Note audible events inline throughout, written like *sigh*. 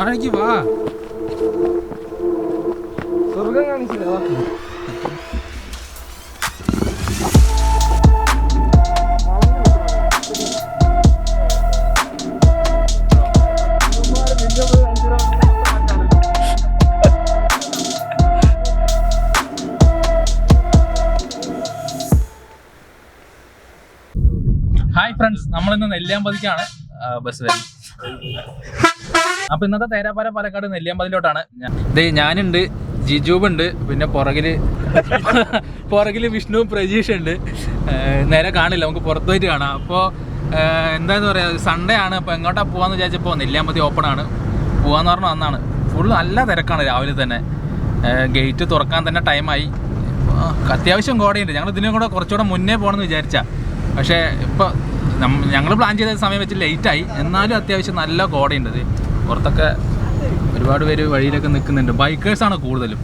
താഴേക്ക് വാ സ്വർഗം കാണിച്ചില്ല വാ. ഹായ് ഫ്രണ്ട്സ് നമ്മളിന്ന് നെല്ലിയാമ്പതിക്കാണ്. ബസ് വരുന്നത് *laughs* അപ്പൊ ഇന്നത്തെ തേരാപ്പാര പാലക്കാട് നെല്ലിയാമ്പതിലോട്ടാണ്. ദേ ഞാനുണ്ട് ജിജൂബ് ഉണ്ട് പിന്നെ പുറകിൽ *laughs* പുറകിൽ വിഷ്ണുവും പ്രജീഷ് ഉണ്ട്. നേരെ കാണില്ല നമുക്ക് പുറത്തു പോയിട്ട് കാണാം അപ്പോൾ എന്താന്ന് പറയാ സൺഡേ ആണ്. അപ്പോൾ എങ്ങോട്ടാ പോവാന്ന് വിചാരിച്ചപ്പോൾ നെല്ലിയാമ്പതി ഓപ്പൺ ആണ്. പോവാന്ന് പറഞ്ഞ അന്നാണ്. ഫുൾ നല്ല തിരക്കാണ് രാവിലെ തന്നെ. ഗേറ്റ് തുറക്കാൻ തന്നെ ടൈമായി അത്യാവശ്യം കോടയുണ്ട്. ഞങ്ങൾ ഇതിനും കൂടെ കുറച്ചുകൂടെ മുന്നേ പോകണമെന്ന് വിചാരിച്ച. പക്ഷേ ഇപ്പോൾ ഞങ്ങൾ പ്ലാൻ ചെയ്ത സമയം വെച്ച് ലേറ്റായി എന്നാലും അത്യാവശ്യം നല്ല കോടയുണ്ട് ഇത്. പുറത്തൊക്കെ ഒരുപാട് പേര് വഴിയിലൊക്കെ നിൽക്കുന്നുണ്ട്. ബൈക്കേഴ്സാണ് കൂടുതലും.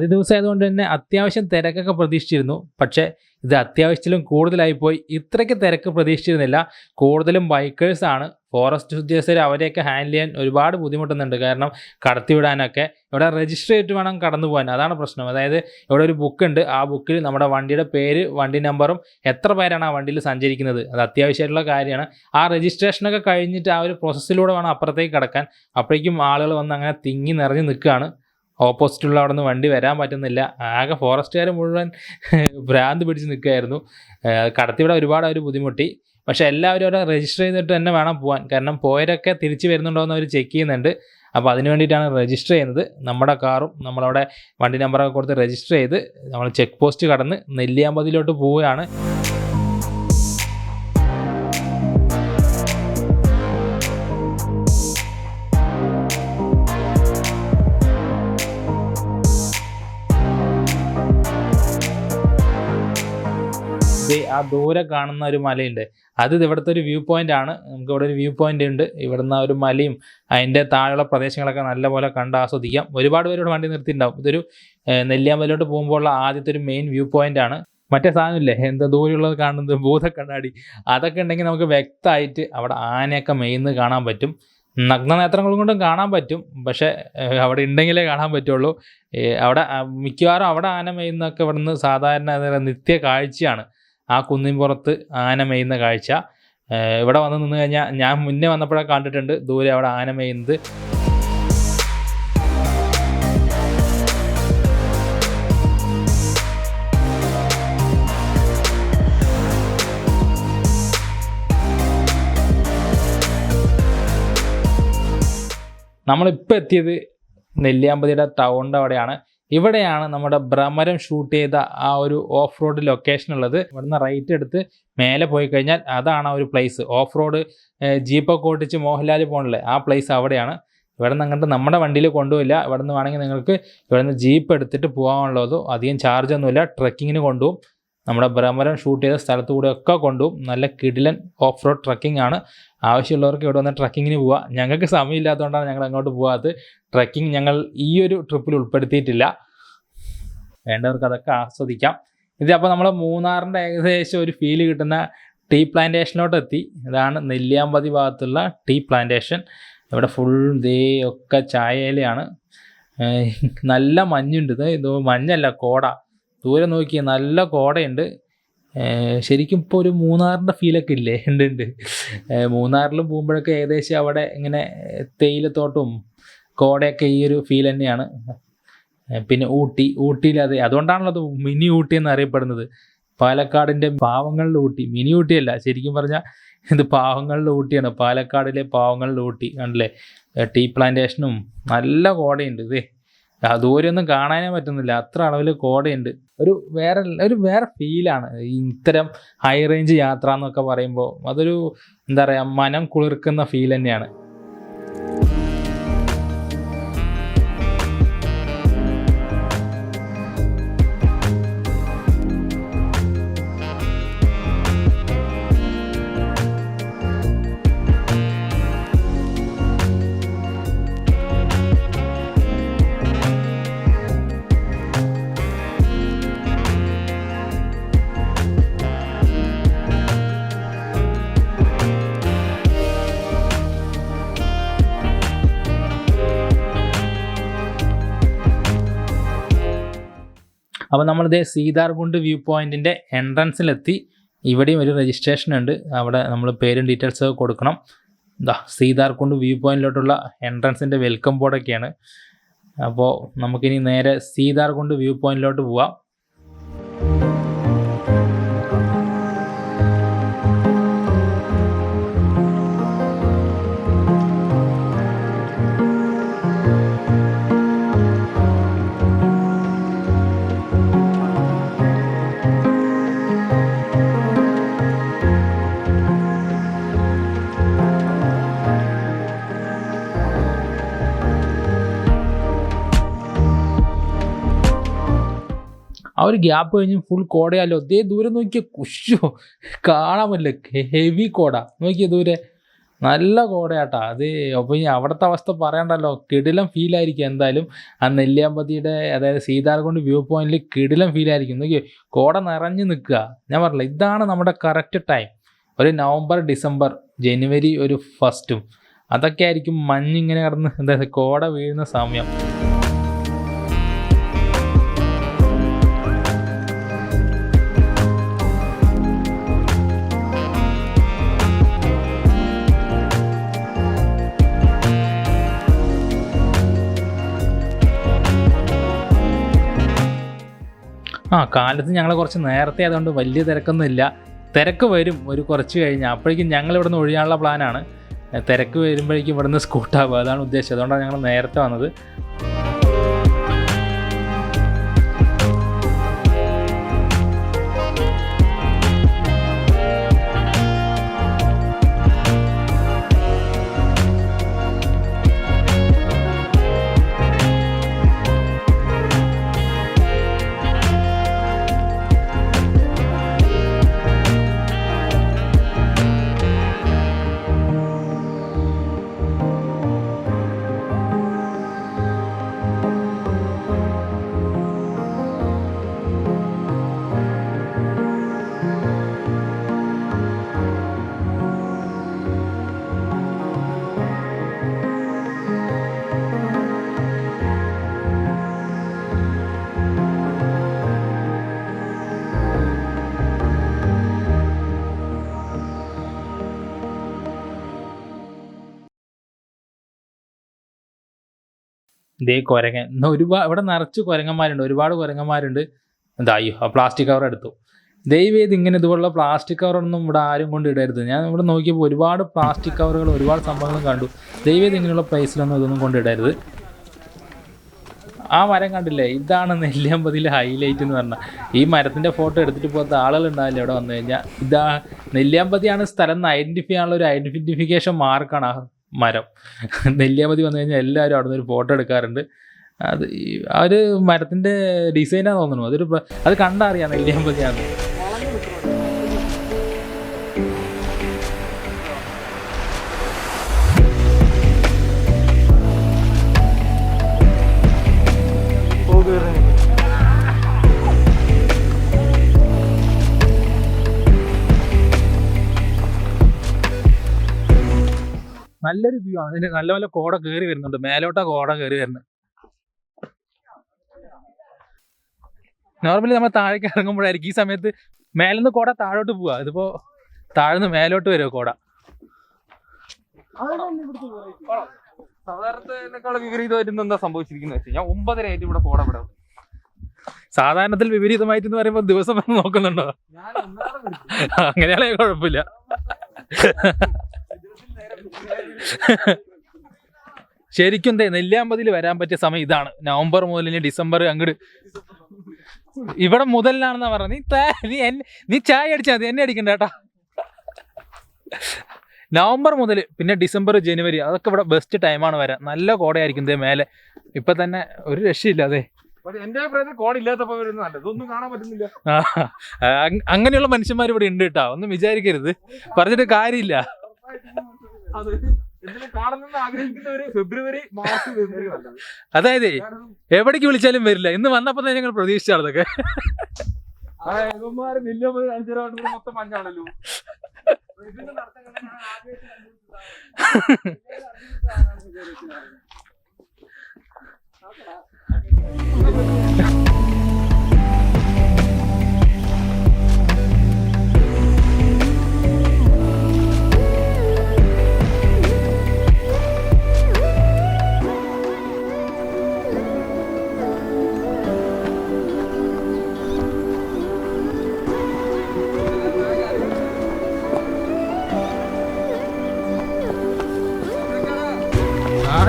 അവധി ദിവസം ആയതുകൊണ്ട് തന്നെ അത്യാവശ്യം തിരക്കൊക്കെ പ്രതീക്ഷിച്ചിരുന്നു. പക്ഷേ ഇത് അത്യാവശ്യത്തിലും കൂടുതലായി പോയി ഇത്രയ്ക്ക് തിരക്ക് പ്രതീക്ഷിച്ചിരുന്നില്ല. കൂടുതലും ബൈക്കേഴ്സാണ് ഫോറസ്റ്റ് ഉദ്യോഗസ്ഥർ അവരെയൊക്കെ ഹാൻഡിൽ ചെയ്യാൻ ഒരുപാട് ബുദ്ധിമുട്ടുന്നുണ്ട്. കാരണം കടത്തിവിടാനൊക്കെ. ഇവിടെ രജിസ്റ്റർ ചെയ്തിട്ട് വേണം കടന്നു പോകാൻ. അതാണ് പ്രശ്നം. അതായത് ഇവിടെ ഒരു ബുക്ക് ഉണ്ട്. ആ ബുക്കിൽ നമ്മുടെ വണ്ടിയുടെ പേര് വണ്ടി നമ്പറും എത്ര പേരാണ് ആ വണ്ടിയിൽ സഞ്ചരിക്കുന്നത്. അത് അത്യാവശ്യമായിട്ടുള്ള കാര്യമാണ്. ആ രജിസ്ട്രേഷനൊക്കെ കഴിഞ്ഞിട്ട് ആ ഒരു പ്രോസസ്സിലൂടെ വേണം അപ്പുറത്തേക്ക് കടക്കാൻ. അപ്പോഴേക്കും ആളുകൾ വന്ന് അങ്ങനെ തിങ്ങി നിറഞ്ഞ് നിൽക്കുകയാണ്. ഓപ്പോസിറ്റുള്ള അവിടെ നിന്ന് വണ്ടി വരാൻ പറ്റുന്നില്ല. ആകെ ഫോറസ്റ്റുകാർ മുഴുവൻ *laughs* ഭ്രാന്ത് പിടിച്ച് നിൽക്കുകയായിരുന്നു. കടത്തിവിടെ ഒരുപാട് അവർ ബുദ്ധിമുട്ടി. പക്ഷേ എല്ലാവരും അവിടെ രജിസ്റ്റർ ചെയ്തിട്ട് തന്നെ വേണം പോകാൻ കാരണം പോയരൊക്കെ തിരിച്ച് വരുന്നുണ്ടോ എന്ന് അവർ ചെക്ക് ചെയ്യുന്നുണ്ട്. അപ്പോൾ അതിന് വേണ്ടിയിട്ടാണ് രജിസ്റ്റർ ചെയ്യുന്നത്. നമ്മുടെ കാറും നമ്മളവിടെ വണ്ടി നമ്പറൊക്കെ കൊടുത്ത് രജിസ്റ്റർ ചെയ്ത് നമ്മൾ ചെക്ക് പോസ്റ്റ് കടന്ന് നെല്ലിയാമ്പതിയിലോട്ട് പോവുകയാണ്. ദൂരെ കാണുന്ന ഒരു മലയുണ്ട്. അത് ഇവിടുത്തെ ഒരു വ്യൂ പോയിന്റ് ആണ്. നമുക്ക് ഇവിടെ ഒരു വ്യൂ പോയിന്റ് ഉണ്ട്. ഇവിടുന്ന് ഒരു മലയും അതിന്റെ താഴെയുള്ള പ്രദേശങ്ങളൊക്കെ നല്ലപോലെ കണ്ട് ആസ്വദിക്കാം. ഒരുപാട് പേരോട് വണ്ടി നിർത്തിയിട്ടുണ്ടാവും. ഇതൊരു നെല്ലിയാമ്പലോട്ട് പോകുമ്പോഴുള്ള ആദ്യത്തെ ഒരു മെയിൻ വ്യൂ പോയിന്റ് ആണ്. മറ്റേ സാധനമില്ലേ? എന്താ ദൂരെയുള്ളത് കാണുന്നത്? ഭൂതക്കണ്ണാടി അതൊക്കെ ഉണ്ടെങ്കിൽ നമുക്ക് വ്യക്തമായിട്ട് അവിടെ ആനയൊക്കെ മെയിന്ന് കാണാൻ പറ്റും. നഗ്നനേത്രങ്ങളും കൊണ്ടും കാണാൻ പറ്റും. പക്ഷേ അവിടെ ഉണ്ടെങ്കിലേ കാണാൻ പറ്റുള്ളൂ. അവിടെ മിക്കവാറും അവിടെ ആന മെയ്യുന്നൊക്കെ ഇവിടുന്ന് സാധാരണ നിത്യ കാഴ്ചയാണ്. ആ കുന്നിൻ പുറത്ത് ആന മെയ്യുന്ന കാഴ്ച. ഇവിടെ വന്ന് നിന്ന് കഴിഞ്ഞാൽ ഞാൻ മുന്നേ വന്നപ്പോഴേ കണ്ടിട്ടുണ്ട്. ദൂരെ അവിടെ ആന മെയ്യുന്നത് നമ്മളിപ്പോൾ എത്തിയത് നെല്ലിയാമ്പതിയുടെ ടൗണിന്റെ അവിടെയാണ്. ഇവിടെയാണ് നമ്മുടെ ഭ്രമരം ഷൂട്ട് ചെയ്ത ആ ഒരു ഓഫ് റോഡ് ലൊക്കേഷൻ ഉള്ളത്. ഇവിടുന്ന് റൈറ്റ് എടുത്ത് മേലെ പോയി കഴിഞ്ഞാൽ അതാണ് ആ ഒരു പ്ലേസ് ഓഫ് റോഡ് ജീപ്പൊക്കെ ഓട്ടിച്ച് മോഹൻലാൽ പോകണില്ലേ ആ പ്ലേസ് അവിടെയാണ്. ഇവിടെ നിന്ന് അങ്ങോട്ട് നമ്മുടെ വണ്ടിയിൽ കൊണ്ടുപോയില്ല. ഇവിടെ നിന്ന് വേണമെങ്കിൽ നിങ്ങൾക്ക് ഇവിടെ നിന്ന് ജീപ്പ് എടുത്തിട്ട് പോകാനുള്ളതോ അധികം ചാർജ് ഒന്നുമില്ല. ട്രക്കിങ്ങിന് കൊണ്ടുപോകും. നമ്മുടെ ഭ്രമരം ഷൂട്ട് ചെയ്ത സ്ഥലത്തു ഒക്കെ കൊണ്ടുപോകും നല്ല കിടിലൻ ഓഫ് റോഡ് ട്രക്കിംഗ് ആണ്. ആവശ്യമുള്ളവർക്ക് ഇവിടെ വന്ന് ട്രക്കിങ്ങിന് പോവാം. ഞങ്ങൾക്ക് സമയമില്ലാത്തതുകൊണ്ടാണ് ഞങ്ങൾ അങ്ങോട്ട് പോകാത്തത് ട്രക്കിംഗ് ഞങ്ങൾ ഈ ഒരു ട്രിപ്പിൽ ഉൾപ്പെടുത്തിയിട്ടില്ല. വേണ്ടവർക്ക് അതൊക്കെ ആസ്വദിക്കാം. ഇത് അപ്പോൾ നമ്മൾ മൂന്നാറിന്റെ ഏകദേശം ഒരു ഫീൽ കിട്ടുന്ന ടീ പ്ലാന്റേഷനിലോട്ട് എത്തി. ഇതാണ് നെല്ലിയാമ്പതി ഭാഗത്തുള്ള ടീ പ്ലാന്റേഷൻ ഇവിടെ ഫുൾ ദേ ഒക്കെ ചായയിലാണ് നല്ല മഞ്ഞുണ്ട്. ഇത് മഞ്ഞല്ല കോട. ദൂരെ നോക്കി നല്ല കോടയുണ്ട്. ശരിക്കും ഇപ്പോൾ ഒരു മൂന്നാറിന്റെ ഫീലൊക്കെ ഇല്ലേ? ഉണ്ട് ഉണ്ട്. മൂന്നാറിലും പോകുമ്പോഴൊക്കെ ഏകദേശം അവിടെ ഇങ്ങനെ തേയിലത്തോട്ടവും കോടയൊക്കെ ഈ ഒരു ഫീൽ തന്നെയാണ്. പിന്നെ ഊട്ടി. ഊട്ടിയിൽ അത് അതുകൊണ്ടാണല്ലോ അത് മിനി ഊട്ടി എന്ന് അറിയപ്പെടുന്നത് പാലക്കാടിന്റെ പാവങ്ങളുടെ ഊട്ടി. മിനി ഊട്ടിയല്ല ശരിക്കും പറഞ്ഞാൽ ഇത് പാവങ്ങളുടെ ഊട്ടിയാണ്. പാലക്കാടിലെ പാവങ്ങളുടെ ഊട്ടി കണ്ടില്ലേ? ടീ പ്ലാന്റേഷനും നല്ല കോടയുണ്ട് ഇതേ. ദൂരെയൊന്നും കാണാനേ പറ്റുന്നില്ല. അത്ര അളവിൽ കോടയുണ്ട്. ഒരു വേറെ ഒരു വേറെ ഫീലാണ്. ഇത്തരം ഹൈ റേഞ്ച് യാത്ര എന്നൊക്കെ പറയുമ്പോൾ അതൊരു എന്താ പറയുക മനം കുളിർക്കുന്ന ഫീൽ തന്നെയാണ്. അപ്പോൾ നമ്മളിത് സീതാർകുണ്ട് വ്യൂ പോയിന്റിന്റെ എൻട്രൻസിലെത്തി. ഇവിടെയും ഒരു രജിസ്ട്രേഷൻ ഉണ്ട്. അവിടെ നമ്മൾ പേരും ഡീറ്റെയിൽസ് ഒക്കെ കൊടുക്കണം. ഇതാ സീതാർകുണ്ട് വ്യൂ പോയിന്റിലോട്ടുള്ള എൻട്രൻസിന്റെ വെൽക്കം ബോർഡൊക്കെയാണ് അപ്പോൾ നമുക്കിനി നേരെ സീതാർകുണ്ട് വ്യൂ പോയിന്റിലോട്ട് പോവാം. ഒരു ഗ്യാപ്പ് കഴിഞ്ഞ് ഫുൾ കോടയാലോ ദേ ദൂരെ നോക്കിയ കുശോ കാണാൻ പറ്റില്ല. ഹെവി കോട. നോക്കിയ ദൂരെ. നല്ല കോടയാട്ടാ. അത് അപ്പോൾ ഇനി അവിടുത്തെ അവസ്ഥ പറയണ്ടല്ലോ. കിടിലം ഫീൽ ആയിരിക്കും എന്തായാലും. ആ നെല്ലിയാമ്പതിയുടെ അതായത് സീതാർകുണ്ട് വ്യൂ പോയിന്റിൽ കിടിലം ഫീൽ ആയിരിക്കും. നോക്കി കോട നിറഞ്ഞു നിൽക്കുക. ഞാൻ പറഞ്ഞില്ല ഇതാണ് നമ്മുടെ കറക്റ്റ് ടൈം ഒരു നവംബർ ഡിസംബർ ജനുവരി ഒരു ഫസ്റ്റും അതൊക്കെ ആയിരിക്കും മഞ്ഞിങ്ങനെ കിടന്ന് എന്താ കോട വീഴുന്ന സമയം. ആ കാലത്ത് ഞങ്ങൾ കുറച്ച് നേരത്തെ അതുകൊണ്ട് വലിയ തിരക്കൊന്നും ഇല്ല തിരക്ക് വരും ഒരു കുറച്ച് കഴിഞ്ഞാൽ അപ്പോഴേക്കും ഞങ്ങൾ ഇവിടുന്ന് ഒഴിയാനുള്ള പ്ലാനാണ് തിരക്ക് വരുമ്പോഴേക്കും ഇവിടുന്ന് സ്കൂട്ടാവുക അതാണ് ഉദ്ദേശിച്ചത് അതുകൊണ്ടാണ് ഞങ്ങൾ നേരത്തെ വന്നത്. ഇതേ കുരങ്ങൻ. ഇന്ന് ഒരുപാട് ഇവിടെ നിറച്ച് കുരങ്ങന്മാരുണ്ട്. ഒരുപാട് കുരങ്ങന്മാരുണ്ട്. എന്താ ആ പ്ലാസ്റ്റിക് കവർ എടുത്തു. ദയവേത് ഇങ്ങനെ ഇതുപോലുള്ള പ്ലാസ്റ്റിക് കവറൊന്നും ഇവിടെ ആരും കൊണ്ട് ഇടരുത്. ഞാൻ ഇവിടെ നോക്കിയപ്പോൾ ഒരുപാട് പ്ലാസ്റ്റിക് കവറുകൾ ഒരുപാട് സംഭവങ്ങളും കണ്ടു. ദയവേത് ഇങ്ങനെയുള്ള പ്ലേസിലൊന്നും ഇതൊന്നും കൊണ്ടിടരുത് ആ മരം കണ്ടില്ലേ? ഇതാണ് നെല്ലിയാമ്പതിയിലെ ഹൈലൈറ്റ് എന്ന് പറഞ്ഞാൽ ഈ മരത്തിന്റെ ഫോട്ടോ എടുത്തിട്ട് പോകാത്ത ആളുകൾ ഉണ്ടാവില്ല ഇവിടെ വന്നു കഴിഞ്ഞാൽ ഇതാ നെല്ലിയാമ്പതിയാണ് സ്ഥലം ഐഡന്റിഫൈ ചെയ്യാനുള്ള ഒരു ഐഡന്റിഫിക്കേഷൻ മാർക്കാണ് മരം. നെല്ലിയാമതി വന്നു കഴിഞ്ഞാൽ എല്ലാവരും അവിടെ നിന്ന് ഒരു ഫോട്ടോ എടുക്കാറുണ്ട്. അത് ആ ഒരു മരത്തിന്റെ ഡിസൈനാണ് തോന്നുന്നു. അതൊരു അത് കണ്ടറിയാം നെല്ലിയാമ്പതിയാണ് നല്ലൊരു വ്യൂ ആണ്. അതിന്റെ നല്ല നല്ല കോട കയറി വരുന്നുണ്ട്. മേലോട്ടാ കോട കയറി വരുന്നത്. നോർമലി നമ്മൾ താഴേക്ക് ഇറങ്ങുമ്പോഴായിരിക്കും. ഈ സമയത്ത് മേലെന്ന് കോട താഴോട്ട് പോവാ. ഇതിപ്പോ താഴ്ന്ന് മേലോട്ട് വരുമോ കോട? സാധാരണത്തെക്കാൾ വിപരീതമായിട്ട് എന്താ സംഭവിച്ചിരിക്കുന്നത് വെച്ച് കഴിഞ്ഞാൽ ഒമ്പതര ആയിട്ട് ഇവിടെ കോട ഇവിടെ സാധാരണത്തിൽ വിപരീതമായിട്ട് എന്ന് പറയുമ്പോൾ ദിവസം വന്ന് നോക്കുന്നുണ്ടോ? ഞാൻ ഒന്നാമത് വിളിച്ചു. അങ്ങനെയാണെങ്കിൽ കുഴപ്പമില്ല. *laughs* ശരിക്കും ദേ നെല്ലിയാമ്പതിൽ വരാൻ പറ്റിയ സമയം ഇതാണ്. നവംബർ മുതൽ ഡിസംബർ അങ്ങോട്ട് ഇവിടെ മുതലിനാണെന്നാ പറഞ്ഞത്. നീ തേ- നീ എന്നെ നീ ചായ അടിച്ചാൽ മതി എന്നെ അടിക്കണ്ട കേട്ടാ. നവംബർ മുതൽ പിന്നെ ഡിസംബർ ജനുവരി അതൊക്കെ ഇവിടെ ബെസ്റ്റ് ടൈമാണ് വരാൻ. നല്ല കോടയായിരിക്കും ഇതേ മേലെ. ഇപ്പൊ തന്നെ ഒരു രക്ഷയില്ല അതെ അങ്ങനെയുള്ള മനുഷ്യന്മാർ ഇവിടെ ഉണ്ട് കേട്ടോ. ഒന്നും വിചാരിക്കരുത്. പറഞ്ഞിട്ട് കാര്യമില്ല. അത് അതായത് എവിടേക്ക് വിളിച്ചാലും വരില്ല. ഇന്ന് വന്നപ്പോ തന്നെ ഞങ്ങൾ പ്രതീക്ഷിച്ചാണ് അതൊക്കെ മഞ്ഞാണല്ലോ.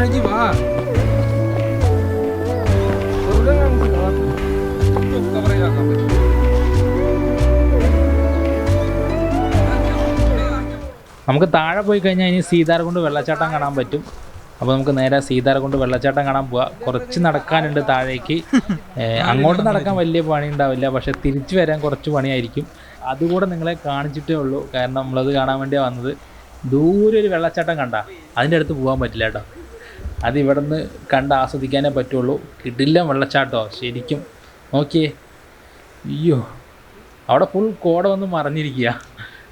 താഴേക്ക് 마. വെറുതെ നമുക്ക് cover ചെയ്യാക്കാൻ പറ്റും. നമുക്ക് താഴെ പോയി കഴിഞ്ഞാൽ ഇനി സീതാർകുണ്ട് വെള്ളച്ചാട്ടം കാണാൻ പറ്റും. അപ്പോൾ നമുക്ക് നേരെ സീതാർകുണ്ട് വെള്ളച്ചാട്ടം കാണാൻ പോവാം. കുറച്ച് നടക്കാനുണ്ട് താഴേക്ക്. അങ്ങോട്ട് നടക്കാൻ വലിയ പണി ഉണ്ടാവില്ല. പക്ഷെ തിരിച്ചു വരാൻ കുറച്ച് പണിയായിരിക്കും. അതുകൂടെ നിങ്ങളെ കാണിച്ചിട്ടേ ഉള്ളൂ. കാരണം നമ്മളത് കാണാൻ വേണ്ടിയാണ് വന്നത്. ദൂരെ ഒരു വെള്ളച്ചാട്ടം കണ്ട. അതിന്റെ അടുത്ത് പോകാൻ പറ്റില്ല കേട്ടോ. അത് ഇവിടെ നിന്ന് കണ്ട് ആസ്വദിക്കാനേ പറ്റുള്ളൂ. കിടില്ല വെള്ളച്ചാട്ടോ. ശരിക്കും. നോക്കിയേ. അയ്യോ. അവിടെ ഫുൾ കോട വന്ന് മറിഞ്ഞിരിക്കുക.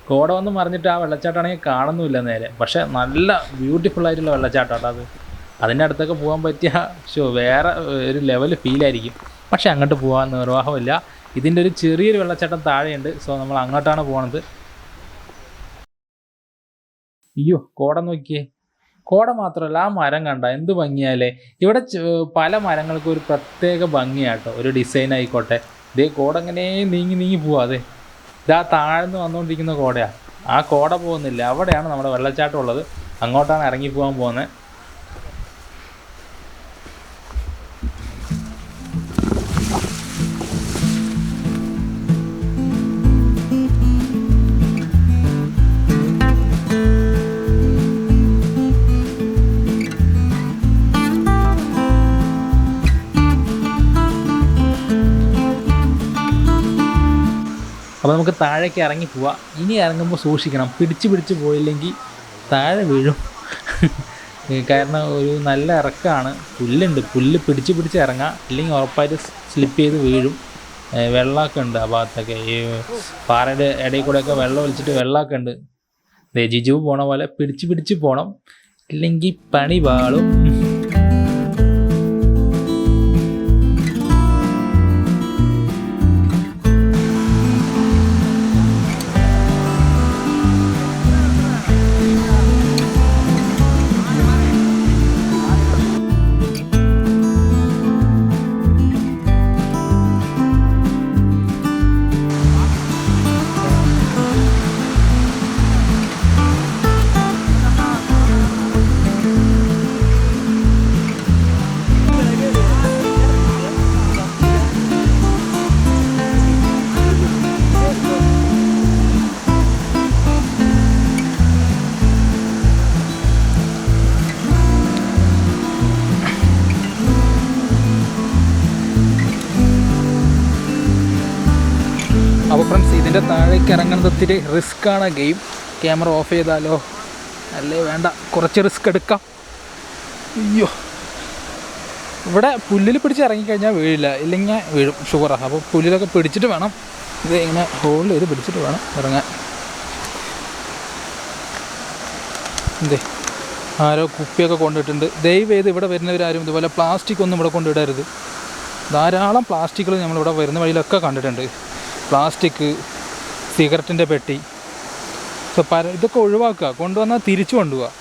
കോട വന്ന് മറിഞ്ഞിട്ട് ആ വെള്ളച്ചാട്ടമാണെങ്കിൽ കാണുന്നുമില്ല നേരെ. പക്ഷേ നല്ല ബ്യൂട്ടിഫുൾ ആയിട്ടുള്ള വെള്ളച്ചാട്ടം അത്. അതിന്റെ അടുത്തൊക്കെ പോകാൻ പറ്റിയ ഷോ വേറെ ഒരു ലെവൽ ഫീലായിരിക്കും പക്ഷേ അങ്ങോട്ട് പോകാൻ നിർവാഹമില്ല. ഇതിന്റെ ഒരു ചെറിയൊരു വെള്ളച്ചാട്ടം താഴെയുണ്ട്. സോ നമ്മൾ അങ്ങോട്ടാണ് പോണത്. അയ്യോ കോട നോക്കിയേ. കോട മാത്രമല്ല ആ മരം കണ്ട? എന്ത് ഭംഗിയാലേ. ഇവിടെ പല മരങ്ങൾക്കും ഒരു പ്രത്യേക ഭംഗിയാട്ടോ. ഒരു ഡിസൈൻ ആയിക്കോട്ടെ. ഇതേ കോട ഇങ്ങനെ നീങ്ങി നീങ്ങി പോവാ അതെ ഇതാ താഴ്ന്ന് വന്നുകൊണ്ടിരിക്കുന്ന കോടയാ. ആ കോട പോകുന്നില്ല. അവിടെയാണ് നമ്മുടെ വെള്ളച്ചാട്ടം ഉള്ളത്. അങ്ങോട്ടാണ് ഇറങ്ങി പോകാൻ പോകുന്നത് അപ്പോൾ നമുക്ക് താഴേക്ക് ഇറങ്ങി പോവാം. ഇനി ഇറങ്ങുമ്പോൾ സൂക്ഷിക്കണം. പിടിച്ച് പിടിച്ച് പോയില്ലെങ്കിൽ താഴെ വീഴും. കാരണം ഒരു നല്ല ഇറക്കമാണ്. പുല്ലുണ്ട്. പുല്ല് പിടിച്ച് പിടിച്ച് ഇറങ്ങാം. ഇല്ലെങ്കിൽ ഉറപ്പായിട്ട് സ്ലിപ്പ് ചെയ്ത് വീഴും. വെള്ളമൊക്കെ ഉണ്ട് ആ ഭാഗത്തൊക്കെ. ഈ പാറയുടെ ഇടയിൽ കൂടെയൊക്കെ വെള്ളം ഒലിച്ചിട്ട് വെള്ളമൊക്കെ ഉണ്ട്. ജിജു പോണ പോലെ പിടിച്ച് പിടിച്ച് പോകണം ഇല്ലെങ്കിൽ പണി പാളും. ഇതിന്റെ താഴേക്ക് ഇറങ്ങുന്നത് ഇത്തിരി റിസ്ക് ആണ് ഗെയിം ക്യാമറ ഓഫ് ചെയ്താലോ? അല്ലേ വേണ്ട. കുറച്ച് റിസ്ക് എടുക്കാം. അയ്യോ. ഇവിടെ പുല്ലിൽ പിടിച്ച് ഇറങ്ങിക്കഴിഞ്ഞാൽ വീഴില്ല. ഇല്ലെങ്കിൽ വീഴും. ഷുഗറാണ് അപ്പോൾ പുല്ലിലൊക്കെ പിടിച്ചിട്ട് വേണം. ഇത് ഇങ്ങനെ ഹോൾഡ് ചെയ്ത് പിടിച്ചിട്ട് വേണം ഇറങ്ങാൻ. എന്തേ ആരോ കുപ്പിയൊക്കെ കൊണ്ടിട്ടുണ്ട്. ദയവ് ചെയ്ത് ഇവിടെ വരുന്നവരാരും ഇതുപോലെ പ്ലാസ്റ്റിക് ഒന്നും ഇവിടെ കൊണ്ടിടരുത് ധാരാളം പ്ലാസ്റ്റിക്കുകൾ നമ്മളിവിടെ വരുന്ന വഴിയിലൊക്കെ കണ്ടിട്ടുണ്ട്. പ്ലാസ്റ്റിക് സിഗരറ്റിന്റെ പെട്ടി. സോ പര ഇതൊക്കെ ഒഴിവാക്കുക. കൊണ്ടുവന്നാൽ തിരിച്ചു കൊണ്ടുപോവുക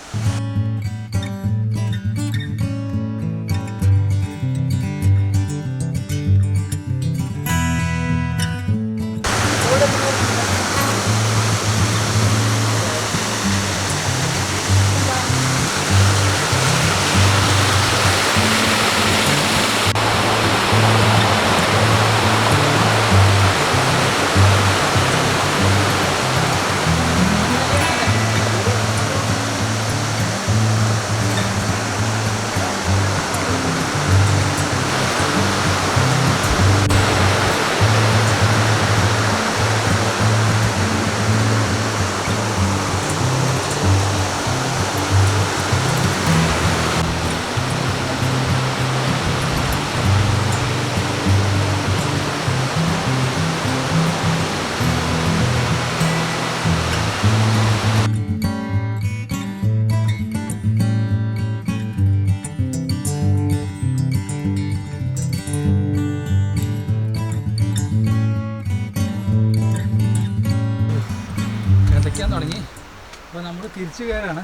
തിരിച്ചു കയറാണ്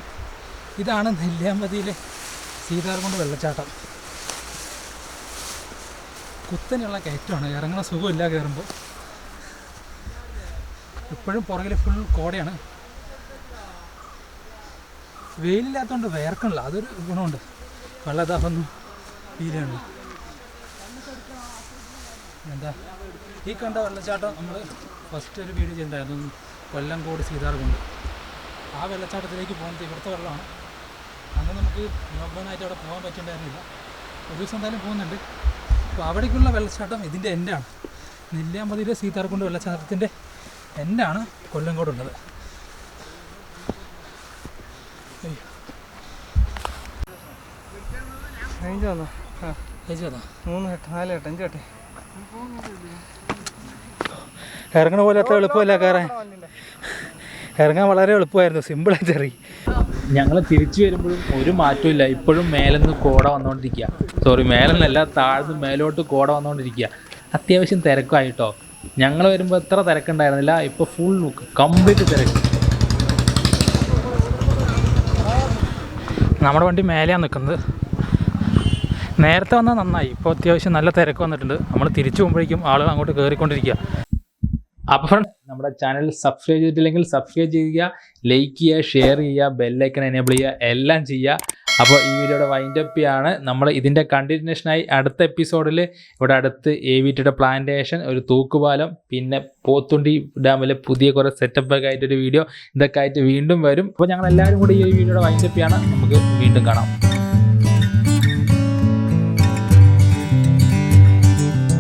ഇതാണ് നെല്ലിയാമ്പതിയിലെ സീതാർകുണ്ട് വെള്ളച്ചാട്ടം. കുത്തനെയുള്ള കയറ്റമാണ്. ഇറങ്ങണ സുഖമില്ല കയറുമ്പോൾ. ഇപ്പോഴും പുറകിൽ ഫുൾ കോടയാണ്. വെയിലില്ലാത്തതുകൊണ്ട് വേർക്കണില്ല അതൊരു ഗുണമുണ്ട്. ഫീൽ ചെയ്യണം എന്താ? ഈ കണ്ട വെള്ളച്ചാട്ടം നമ്മൾ ഫസ്റ്റ് ഒരു വീഡിയോ ചെയ്തിട്ടുണ്ടായിരുന്നു. കൊല്ലംകോട് സീതാർകുണ്ട്. ആ വെള്ളച്ചാട്ടത്തിലേക്ക് പോകുന്നത് ഇവിടുത്തെ വെള്ളമാണ്. അന്ന് നമുക്ക് ലോക്ക്ഡൗണായിട്ട് അവിടെ പോകാൻ പറ്റിയിട്ടുണ്ടായിരുന്നില്ല ഒരു ദിവസം എന്തായാലും പോകുന്നുണ്ട്. അപ്പോൾ അവിടേക്കുള്ള വെള്ളച്ചാട്ടം ഇതിന്റെ എൻഡാണ്. നെല്ലിയാമ്പതിയിലെ സീതാർക്കുണ്ട് വെള്ളച്ചാട്ടത്തിന്റെ എൻഡാണ് കൊല്ലംകോടുള്ളത് വന്നോ? ആ. മൂന്ന് കെട്ട് നാല് കെട്ട് അഞ്ച് ഇറങ്ങണ പോലെ അത്ര എളുപ്പമല്ല കയറാൻ. ഇറങ്ങാൻ വളരെ എളുപ്പമായിരുന്നു. സിമ്പിൾ ആയിട്ട് ഞങ്ങൾ തിരിച്ചു വരുമ്പോഴും ഒരു മാറ്റവും ഇല്ല. ഇപ്പോഴും മേലെന്ന് കോട വന്നുകൊണ്ടിരിക്കുക സോറി മേലെന്നല്ല താഴ്ന്ന് മേലോട്ട് കോട വന്നുകൊണ്ടിരിക്കുക അത്യാവശ്യം തിരക്കായിട്ടോ. ഞങ്ങൾ വരുമ്പോൾ എത്ര തിരക്കുണ്ടായിരുന്നില്ല. ഇപ്പോൾ ഫുൾ കംപ്ലീറ്റ് തിരക്ക്. നമ്മുടെ വണ്ടി മേലെയാണ് നിൽക്കുന്നത് നേരത്തെ വന്നാൽ നന്നായി. ഇപ്പോൾ അത്യാവശ്യം നല്ല തിരക്ക് വന്നിട്ടുണ്ട്. നമ്മൾ തിരിച്ചു പോകുമ്പോഴേക്കും ആളുകൾ അങ്ങോട്ട് കയറിക്കൊണ്ടിരിക്കുക അപ്പോൾ ഫ്രണ്ട് നമ്മുടെ ചാനൽ സബ്സ്ക്രൈബ് ചെയ്തിട്ടില്ലെങ്കിൽ സബ്സ്ക്രൈബ് ചെയ്യുക ലൈക്ക് ചെയ്യുക ഷെയർ ചെയ്യുക ബെല്ലൈക്കൺ എനേബിൾ ചെയ്യുക എല്ലാം ചെയ്യുക. അപ്പോൾ ഈ വീഡിയോയുടെ വൈൻഡപ്പ് ആണ് നമ്മൾ ഇതിന്റെ കണ്ടിന്യൂഷനായി അടുത്ത എപ്പിസോഡിൽ ഇവിടെ അടുത്ത് എ വി ടിയുടെ പ്ലാന്റേഷൻ ഒരു തൂക്കുപാലം പിന്നെ പോത്തുണ്ടി ഡാമിലെ പുതിയ കുറേ സെറ്റപ്പ് ഒക്കെ ആയിട്ടൊരു വീഡിയോ ഇതൊക്കെ ആയിട്ട് വീണ്ടും വരും. അപ്പോൾ ഞങ്ങൾ എല്ലാവരും കൂടി ഈ വീഡിയോയുടെ വൈൻഡപ്പ് ആണ് നമുക്ക് വീണ്ടും കാണാം.